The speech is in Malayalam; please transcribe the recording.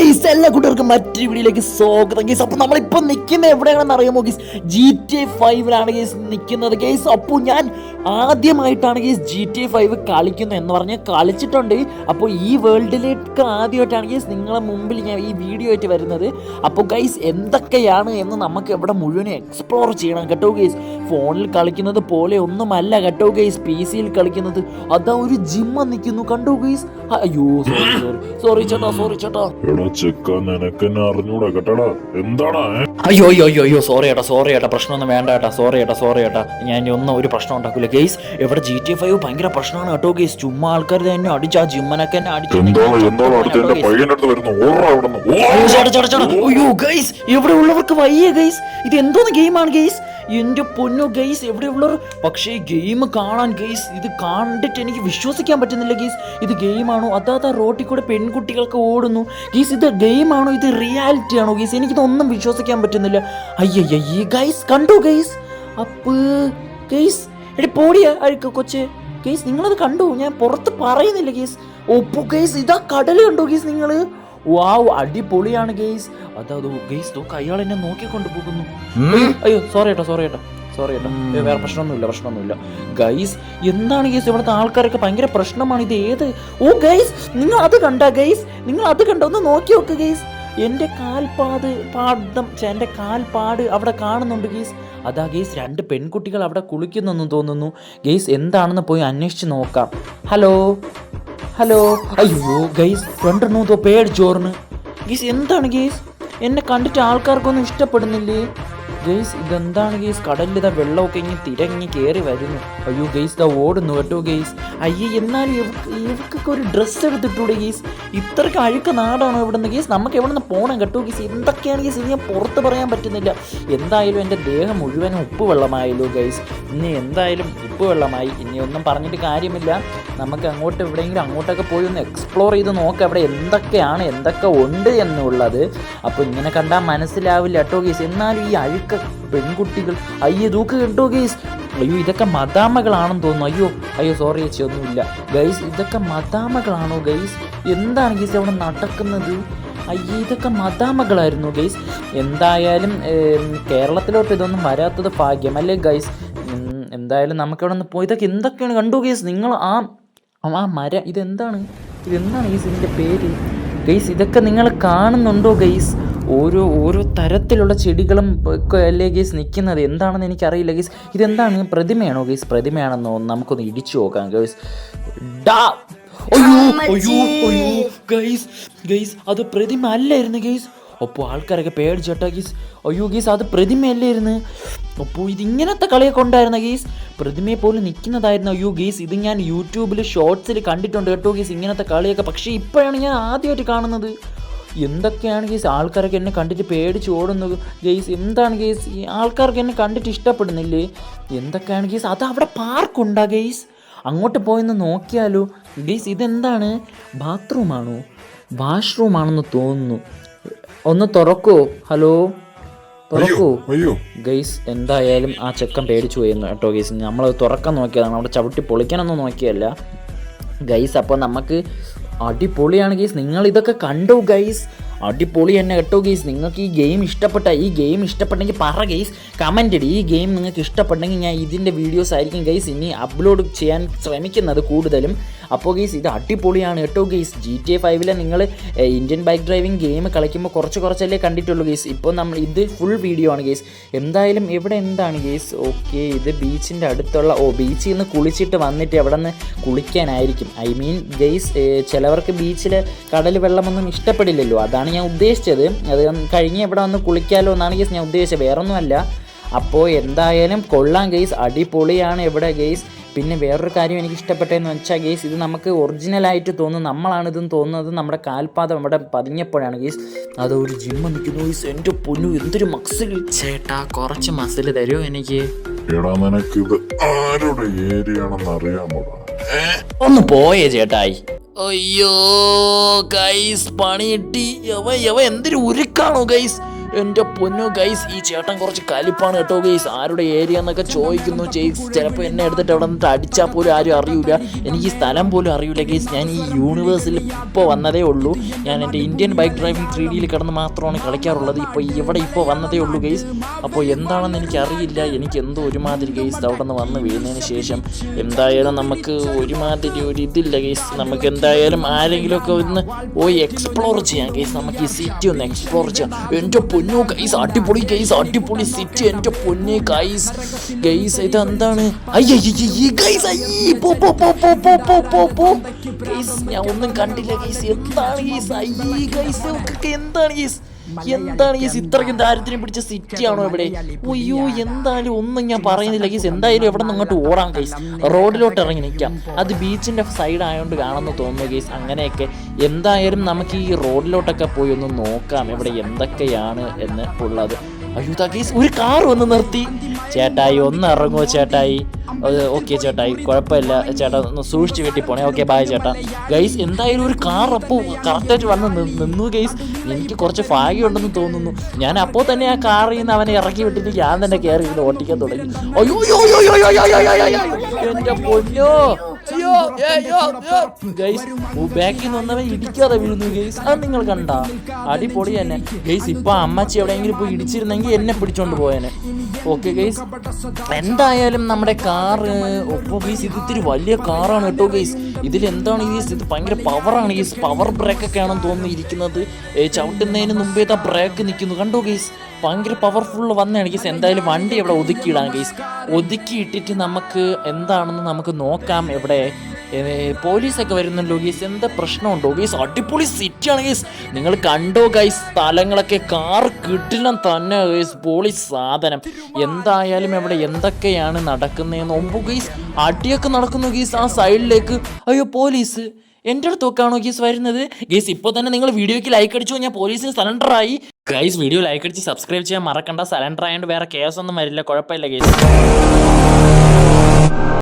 ഗൈസ് എല്ലാ കൂട്ടുകാർക്കും മറ്റൊരു വീഡിയോയിലേക്ക് സ്വാഗതം. ഗൈസ് അപ്പോൾ നമ്മളിപ്പോൾ നിൽക്കുന്ന എവിടെയാണെന്ന് അറിയാമോ ഗൈസ്? ജി ടി എ ഫൈവിലാണ് ഗൈസ് നിൽക്കുന്നത്. ഗൈസ് അപ്പോൾ ഞാൻ ആദ്യമായിട്ടാണ് guys G T A five കളിക്കുന്നത് എന്ന് പറഞ്ഞാൽ കളിച്ചിട്ടുണ്ട്. അപ്പോൾ ഈ വേൾഡിലേക്ക് ആദ്യമായിട്ടാണ് ഗൈസ് നിങ്ങളെ മുമ്പിൽ ഞാൻ ഈ വീഡിയോ ആയിട്ട് വരുന്നത്. അപ്പോൾ ഗൈസ് എന്തൊക്കെയാണ് എന്ന് നമുക്ക് ഇവിടെ മുഴുവൻ എക്സ്പ്ലോർ ചെയ്യണം കേട്ടോ ഗൈസ്. ഫോണിൽ കളിക്കുന്നത് പോലെ ഒന്നുമല്ല കേട്ടോ ഗൈസ്. പി സിയിൽ കളിക്കുന്നത് അതാ ഒരു ജിമ്മ നിൽക്കുന്നു കണ്ടോ ഗൈസ്? അയ്യോ സോറി സോറി സോറി ചേട്ടാ സോറി ചേട്ടാ. ചെക്ക നിനക്കെന്നെ അറിഞ്ഞൂടാ കേട്ടടാ എന്താടാ ഏ? അയ്യോ അയ്യോ അയ്യോ അയ്യോ സോറി ഏട്ടാ സോറി ഏട്ടാ പ്രശ്നമൊന്നും വേണ്ട ഏട്ടാ സോറി ഏട്ടാ സോറി ഏട്ടാ. ഞാൻ ഇനി ഒന്നും ഒരു പ്രശ്നം ഉണ്ടാക്കില്ല ഗെയ്സ് ഇവിടെ ജി ടി ഫൈവ് ഭയങ്കര പ്രശ്നമാണ് കേട്ടോ ഗെയ്സ്. ചുമ്മാ ആൾക്കാർ തന്നെ അടിച്ച് ആ ജിമ്മനൊക്കെ എന്നെ അടിച്ച് എന്താണ് എന്താണ്. അയ്യോ ഗൈസ് ഇവിടെ ഉള്ളവർക്ക് വയ്യ ഗൈസ് ഇത് എന്തോന്ന് ഗെയിമാണ് ഗൈസ് എന്റെ പൊന്നു ഗെയ്സ് എവിടെയുള്ളവർ? പക്ഷേ ഗെയിം കാണാൻ ഗെയ്സ് ഇത് കണ്ടിട്ട് എനിക്ക് വിശ്വസിക്കാൻ പറ്റുന്നില്ല ഗെയ്സ്. ഇത് ഗെയിമാണോ? ആ റോട്ടിൽ കൂടെ പെൺകുട്ടികൾക്ക് ഓടുന്നു. ഗീസ് ഇത് ഗെയിമാണോ? ഇത് റിയാലിറ്റി ആണോ ഗീസ് എനിക്കിതൊന്നും വിശ്വസിക്കാൻ പറ്റുന്നില്ല. അയ്യയ്യ ഗൈസ് കണ്ടു ഗെയ്സ്? അപ്പ് ഗെയ്സ് എടി പോടിയ അഴുക്ക് കൊച്ച്. ഗെയ്സ് നിങ്ങളത് കണ്ടു? ഞാൻ പുറത്ത് പറയുന്നില്ല ഗെയ്സ്. ഒപ്പു ഗെയ്സ് ഇതാ കടൽ കണ്ടു ഗീസ് നിങ്ങൾ? വാവ് അടിപൊളിയാണ് ഗെയ്സ് അതാ ഗെയ്സ് നോക്ക് അയാൾ എന്നെ നോക്കിക്കൊണ്ട് പോകുന്നു. അയ്യോ സോറി കേട്ടോ സോറി കേട്ടോ സോറി കേട്ടോ വേറെ പ്രശ്നമൊന്നുമില്ല പ്രശ്നമൊന്നുമില്ല. ഗൈസ് എന്താണ് ഗൈസ് ഇവിടുത്തെ ആൾക്കാരൊക്കെ ഭയങ്കര പ്രശ്നമാണ് ഇത്? ഏത്? ഓ ഗൈസ് നിങ്ങൾ അത് കണ്ട ഗൈസ്? നിങ്ങൾ അത് കണ്ട? ഒന്ന് നോക്കി നോക്ക് ഗൈസ്. എന്റെ കാൽപാട് പാദം എന്റെ കാൽപാട് അവിടെ കാണുന്നുണ്ട് ഗെയ്സ് അതാ ഗെയ്സ് രണ്ട് പെൺകുട്ടികൾ അവിടെ കുളിക്കുന്നെന്ന് തോന്നുന്നു. ഗെയ്സ് എന്താണെന്ന് പോയി അന്വേഷിച്ച് നോക്കാം. ഹലോ? ഹലോ. അയ്യോ ഗൈസ് കണ്ടിരുന്നു തോ പേടിച്ചോർന്ന്. ഗീസ് എന്താണ് ഗീസ് എന്നെ കണ്ടിട്ട് ആൾക്കാർക്കൊന്നും ഇഷ്ടപ്പെടുന്നില്ലേ? ഗെയ്സ് ഇതെന്താണ് ഗെയ്സ്? കടലിൽ ഇതാ വെള്ളമൊക്കെ ഇങ്ങനെ തിരങ്ങി കയറി വരുന്നു. അയ്യോ ഗെയ്സ് ഇതാ ഓടുന്നു കേട്ടോ ഗെയ്സ്. അയ്യേ എന്നാലും ഇവർക്കൊക്കെ ഒരു ഡ്രസ്സ് എടുത്തിട്ടൂടെ ഗെയ്സ്? ഇത്രയ്ക്ക് അഴുക്ക നാടാണോ ഇവിടുന്ന് ഗെയ്സ്? നമുക്ക് എവിടെ നിന്ന് പോകണം കേട്ടോ ഗെയ്സ്? എന്തൊക്കെയാണ് ഗെയ്സ് ഞാൻ പുറത്ത് പറയാൻ പറ്റുന്നില്ല. എന്തായാലും എന്റെ ദേഹം മുഴുവനും ഉപ്പ് വെള്ളമായല്ലോ ഗെയ്സ്. ഇനി എന്തായാലും ഉപ്പ് വെള്ളമായി ഇനി ഒന്നും പറഞ്ഞിട്ട് കാര്യമില്ല. നമുക്ക് അങ്ങോട്ട് എവിടെയെങ്കിലും അങ്ങോട്ടൊക്കെ പോയി ഒന്ന് എക്സ്പ്ലോർ ചെയ്ത് നോക്കാം അവിടെ എന്തൊക്കെയാണ് എന്തൊക്കെ ഉണ്ട് എന്നുള്ളത്. അപ്പോൾ ഇങ്ങനെ കണ്ടാൽ മനസ്സിലാവില്ല കേട്ടോ ഗീസ് എന്നാലും ഈ അഴുക്ക പെൺകുട്ടികൾ അയ്യോ ദൂക്ക് കേട്ടോ ഗീസ് അയ്യോ ഇതൊക്കെ മദാമകളാണെന്ന് തോന്നുന്നു. അയ്യോ അയ്യോ സോറി ചേച്ചി ഒന്നുമില്ല. ഗൈസ് ഇതൊക്കെ മദാമകളാണോ ഗൈസ് എന്താണ് ഗീസ് അവിടെ നടക്കുന്നത്? അയ്യോ ഇതൊക്കെ മദാമകളായിരുന്നു ഗൈസ് എന്തായാലും കേരളത്തിലോട്ട് ഇതൊന്നും വരാത്തത് ഭാഗ്യം അല്ലേ ഗൈസ് എന്തായാലും നമുക്കവിടെ നിന്ന് പോയി. ഇതൊക്കെ എന്തൊക്കെയാണ് കണ്ടു ഗേസ് നിങ്ങൾ ആ ആ മര ഇതെന്താണ്? ഇതെന്താണ് ഗേസ് ഇതിന്റെ പേര്? ഗൈസ് ഇതൊക്കെ നിങ്ങൾ കാണുന്നുണ്ടോ ഗൈസ് ഓരോ ഓരോ തരത്തിലുള്ള ചെടികളും അല്ലേ ഗെയ്സ് നിൽക്കുന്നത് എന്താണെന്ന് എനിക്കറിയില്ല ഗെയ്സ് ഇതെന്താണ്? പ്രതിമയാണോ ഗെയ്സ് പ്രതിമയാണെന്നോ നമുക്കൊന്ന് ഇടിച്ചു നോക്കാം ഗെയ്സ് ഡാ! അയ്യോ അയ്യോ അയ്യോ. ഗൈസ് ഗൈസ് അത് പ്രതിമ അല്ലായിരുന്നു ഗൈസ് അപ്പോൾ ആൾക്കാരൊക്കെ പേടിച്ചേട്ടാ ഗീസ്. അയ്യോ ഗീസ് അത് പ്രതിമയല്ലായിരുന്നു അപ്പോൾ ഇത് ഇങ്ങനത്തെ കളിയൊക്കെ ഉണ്ടായിരുന്ന ഗീസ്? പ്രതിമയെ പോലും നിൽക്കുന്നതായിരുന്നു. അയ്യോ ഗീസ് ഇത് ഞാൻ യൂട്യൂബിൽ ഷോർട്സിൽ കണ്ടിട്ടുണ്ട് കേട്ടോ ഗീസ് ഇങ്ങനത്തെ കളിയൊക്കെ. പക്ഷേ ഇപ്പോഴാണ് ഞാൻ ആദ്യമായിട്ട് കാണുന്നത്. എന്തൊക്കെയാണ് ഗീസ് ആൾക്കാരൊക്കെ എന്നെ കണ്ടിട്ട് പേടിച്ച് ഓടുന്നു ഗെയ്സ് എന്താണ് ഗെയ്സ് ഈ ആൾക്കാർക്ക് എന്നെ കണ്ടിട്ട് ഇഷ്ടപ്പെടുന്നില്ലേ? എന്തൊക്കെയാണ് ഗെയ്സ് അത് അവിടെ പാർക്കുണ്ടാ ഗെയ്സ് അങ്ങോട്ട് പോയെന്ന് നോക്കിയാലോ? ഗെയ്സ് ഇതെന്താണ്? ബാത്റൂമാണോ? വാഷ്റൂമാണെന്ന് തോന്നുന്നു. ഒന്ന് തുറക്കൂ. ഹലോ? തുറക്കൂ. അയ്യോ ഗൈസ് എന്തായാലും ആ ചെക്കൻ പേടിച്ചു പോയിരുന്നു കേട്ടോ ഗൈസ്. നമ്മളത് തുറക്കാൻ നോക്കിയതാണ്. അവിടെ ചവിട്ടി പൊളിക്കാനൊന്നും നോക്കിയല്ല. ഗൈസ് അപ്പോൾ നമുക്ക് അടിപൊളിയാണ് ഗൈസ്. നിങ്ങൾ ഇതൊക്കെ കണ്ടു ഗൈസ്? അടിപൊളി തന്നെ കേട്ടോ ഗൈസ്. നിങ്ങൾക്ക് ഈ ഗെയിം ഇഷ്ടപ്പെട്ട ഈ ഗെയിം ഇഷ്ടപ്പെട്ടെങ്കിൽ പറ ഗൈസ്. കമന്റ് ഇടി. ഈ ഗെയിം നിങ്ങൾക്ക് ഇഷ്ടപ്പെട്ടെങ്കിൽ ഞാൻ ഇതിന്റെ വീഡിയോസ് ആയിരിക്കും ഗൈസ് ഇനി അപ്ലോഡ് ചെയ്യാൻ ശ്രമിക്കുന്നത് കൂടുതലും. അപ്പോൾ ഗെയ്സ് ഇത് അടിപൊളിയാണ് കേട്ടോ ഗെയ്സ് ജി ടി എ ഫൈവിലെ നിങ്ങൾ ഇന്ത്യൻ ബൈക്ക് ഡ്രൈവിംഗ് ഗെയിം കളിക്കുമ്പോൾ കുറച്ച് കുറച്ചല്ലേ കണ്ടിട്ടുള്ളൂ ഗെയ്സ് ഇപ്പോൾ നമ്മൾ ഇത് ഫുൾ വീഡിയോ ആണ് ഗെയ്സ് എന്തായാലും ഇവിടെ എന്താണ് ഗെയ്സ് ഓക്കെ ഇത് ബീച്ചിന്റെ അടുത്തുള്ള ഓ ബീച്ചിൽ നിന്ന് കുളിച്ചിട്ട് വന്നിട്ട് എവിടെ നിന്ന് കുളിക്കാനായിരിക്കും ഐ മീൻ ഗെയ്സ് ചിലവർക്ക് ബീച്ചിലെ കടൽ വെള്ളമൊന്നും ഇഷ്ടപ്പെടില്ലല്ലോ. അതാണ് ഞാൻ ഉദ്ദേശിച്ചത്. അത് കഴിഞ്ഞ് ഇവിടെ വന്ന് കുളിക്കാമല്ലോ എന്നാണ് ഗെയ്സ് ഞാൻ ഉദ്ദേശിച്ചത്. വേറൊന്നുമല്ല. അപ്പോൾ എന്തായാലും കൊള്ളാം ഗെയ്സ് അടിപൊളിയാണ് ഇവിടെ ഗെയ്സ് പിന്നെ വേറൊരു കാര്യം എനിക്ക് ഇഷ്ടപ്പെട്ടതെന്ന് വെച്ചാൽ ഗെയ്സ് ഇത് നമുക്ക് ഒറിജിനലായിട്ട് തോന്നുന്നു. നമ്മളാണ് ഇതെന്ന് തോന്നുന്നത് നമ്മുടെ കാൽപാദം ഇവിടെ പതിഞ്ഞപ്പോഴാണ് ഗെയ്സ് അത് ഒരു ജിമ്മ് നിൽക്കുന്നു ഗെയ്സ് എന്റെ പൊന്നു എന്തൊരു മസിൽ ചേട്ടാ കുറച്ച് മസിൽ തരുമോ എനിക്ക്? എടാ നിനക്ക് ഇത് ആരുടെ ഏരിയ ആണെന്ന് അറിയാമോടാ ഒന്ന് പോയേ ചേട്ടായി. അയ്യോ ഗൈസ് പണി കിട്ടി. യവ യവ എന്തൊരു ഉരുക്കാണോ ഗൈസ്? എന്റെ പൊന്നു ഗൈസ് ഈ ചേട്ടൻ കുറച്ച് കലിപ്പാണ് കേട്ടോ ഗൈസ് ആരുടെ ഏരിയ എന്നൊക്കെ ചോദിക്കുന്നു ജെയ്സ് ചിലപ്പോൾ എന്നെ എടുത്തിട്ട് അവിടെ നിന്നിട്ട് അടിച്ചാൽ പോലും ആരും അറിയൂല. എനിക്ക് ഈ സ്ഥലം പോലും അറിയൂല ഗൈസ് ഞാൻ ഈ യൂണിവേഴ്സിൽ ഇപ്പോൾ വന്നതേ ഉള്ളൂ. ഞാൻ എന്റെ ഇന്ത്യൻ ബൈക്ക് ഡ്രൈവിംഗ് ത്രീ ഡിയിൽ കിടന്ന് മാത്രമാണ് കളിക്കാറുള്ളത്. ഇപ്പോൾ ഇവിടെ ഇപ്പോൾ വന്നതേ ഉള്ളൂ ഗൈസ് അപ്പോൾ എന്താണെന്ന് എനിക്കറിയില്ല. എനിക്ക് എന്തോ ഒരുമാതിരി ഗൈസ് അവിടെ നിന്ന് വന്ന് വീഴുന്നതിന് ശേഷം എന്തായാലും നമുക്ക് ഒരുമാതിരി ഒരു ഇതില്ല ഗൈസ് നമുക്ക് എന്തായാലും ആരെങ്കിലുമൊക്കെ ഒന്ന് പോയി എക്സ്പ്ലോർ ചെയ്യാം ഗൈസ് നമുക്ക് ഈ സിറ്റി ഒന്ന് എക്സ്പ്ലോർ ചെയ്യാം. എന്റെ പൊന്നു കൈസ് അടിപൊളി കൈസ് അടിപൊളി സിറ്റി എന്റെ പൊന്നെ കൈസ് ഗൈസ് ഇതെന്താണ് ഞാൻ ഒന്നും കണ്ടില്ല ഗൈസ് എന്താണ് ഗൈസ് അയ്യേ ഗൈസ് എന്താണ് ഗൈസ് എന്താണ് ഈ ഇത്രയ്ക്കും ദാരിദ്ര്യം പിടിച്ച സിറ്റി ആണോ ഇവിടെ? അയ്യോ എന്തായാലും ഒന്നും ഞാൻ പറയുന്നില്ല. ഗീസ് എന്തായാലും എവിടെ നിന്ന് അങ്ങോട്ട് ഓടാം ഗൈസ്. റോഡിലോട്ട് ഇറങ്ങി നിൽക്കാം. അത് ബീച്ചിന്റെ സൈഡ് ആയതുകൊണ്ട് കാണുമെന്ന് തോന്നുന്നു ഗൈസ്. അങ്ങനെയൊക്കെ എന്തായാലും നമുക്ക് ഈ റോഡിലോട്ടൊക്കെ പോയി ഒന്ന് നോക്കാം. ഇവിടെ എന്തൊക്കെയാണ് എന്ന് ഉള്ളത്. അയ്യോ തകീസ് ഒരു കാർ വന്ന് നിർത്തി ചേട്ടായി ഒന്ന് ഇറങ്ങുമോ ചേട്ടായി ഓക്കെ ചേട്ടായി കുഴപ്പമില്ല ചേട്ടാ ഒന്ന് സൂക്ഷിച്ച് വീട്ടിൽ പോണേ ഓക്കെ ബായ് ചേട്ടാ ഗൈസ് എന്തായാലും ഒരു കാർ അപ്പോൾ കറക്റ്റായിട്ട് വന്ന് നിന്നു ഗൈസ് എനിക്ക് കുറച്ച് ഭാഗ്യമുണ്ടെന്ന് തോന്നുന്നു ഞാൻ അപ്പോൾ തന്നെ ആ കാറിൽ നിന്ന് അവനെ ഇറക്കി വിട്ടിട്ട് ഞാൻ തന്നെ കയറി ഇരുന്ന് ഓട്ടിക്കാൻ തുടങ്ങി അയ്യോ എന്റെ പൊന്നോ അയ്യോ ഗൈസ് ബാക്കിൽ നിന്ന് വന്നവൻ ഇടിക്കാതെ വീഴുന്നു ഗൈസ്. അത് നിങ്ങൾ കണ്ട. അടിപൊളി തന്നെ. ഗൈസ് ഇപ്പൊ അമ്മച്ചി എവിടെയെങ്കിലും പോയി ഇടിച്ചിരുന്നെങ്കിൽ എന്നെ പിടിച്ചോണ്ട് പോയേനെ. ഓക്കെ ഗൈസ് എന്തായാലും നമ്മുടെ കാറ് ഒപ്പോ ഗൈസ് ഇത് ഇത്തിരി വലിയ കാറാണ് കേട്ടോ ഗൈസ് ഇതിൽ എന്താണ് ഗൈസ് ഇത് ഭയങ്കര പവറാണ് ഗൈസ് പവർ ബ്രേക്ക് ഒക്കെ ആണെന്ന് തോന്നിയിരിക്കുന്നത്. ചവിട്ടുന്നതിന് മുമ്പേ താ ബ്രേക്ക് നിൽക്കുന്നു. കണ്ടോ ഗൈസ് ഭയങ്കര പവർഫുൾ വന്നതാണ് ഗൈസ് എന്തായാലും വണ്ടി ഇവിടെ ഒതുക്കിയിടാം ഗൈസ് ഒതുക്കിയിട്ടിട്ട് നമുക്ക് എന്താണെന്ന് നമുക്ക് നോക്കാം. എവിടെ? പോലീസൊക്കെ വരുന്നുണ്ടോ ഗൈസ്. എന്താ പ്രശ്നമുണ്ടോ? ഗൈസ് അടിപൊളി സിറ്റിയാണ് ഗൈസ്. നിങ്ങൾ കണ്ടോ ഗൈസ് സ്ഥലങ്ങളൊക്കെ കാർ കിട്ടില്ല തന്നെ ഗൈസ്. പൊളി സാധനം. എന്തായാലും എവിടെ എന്തൊക്കെയാണ് നടക്കുന്നതെന്ന് ഒമ്പു ഗൈസ്. അടിയൊക്കെ നടക്കുന്നു ഗൈസ് ആ സൈഡിലേക്ക്. അയ്യോ പോലീസ്. എന്റെ അടുത്തൊക്കെയാണോ ഗീസ് വരുന്നത്? ഗീസ് ഇപ്പോൾ തന്നെ നിങ്ങൾ വീഡിയോയ്ക്ക് ലൈക്ക് അടിച്ചു. ഞാൻ പോലീസിന് സിലിണ്ടർ ആയി. ഗൈസ് വീഡിയോ ലൈക്ക് അടിച്ച് സബ്സ്ക്രൈബ് ചെയ്യാൻ മറക്കണ്ട. സിലിണ്ടർ ആയതുകൊണ്ട് വേറെ കേസൊന്നും വരില്ല. കുഴപ്പമില്ല ഗീസ്.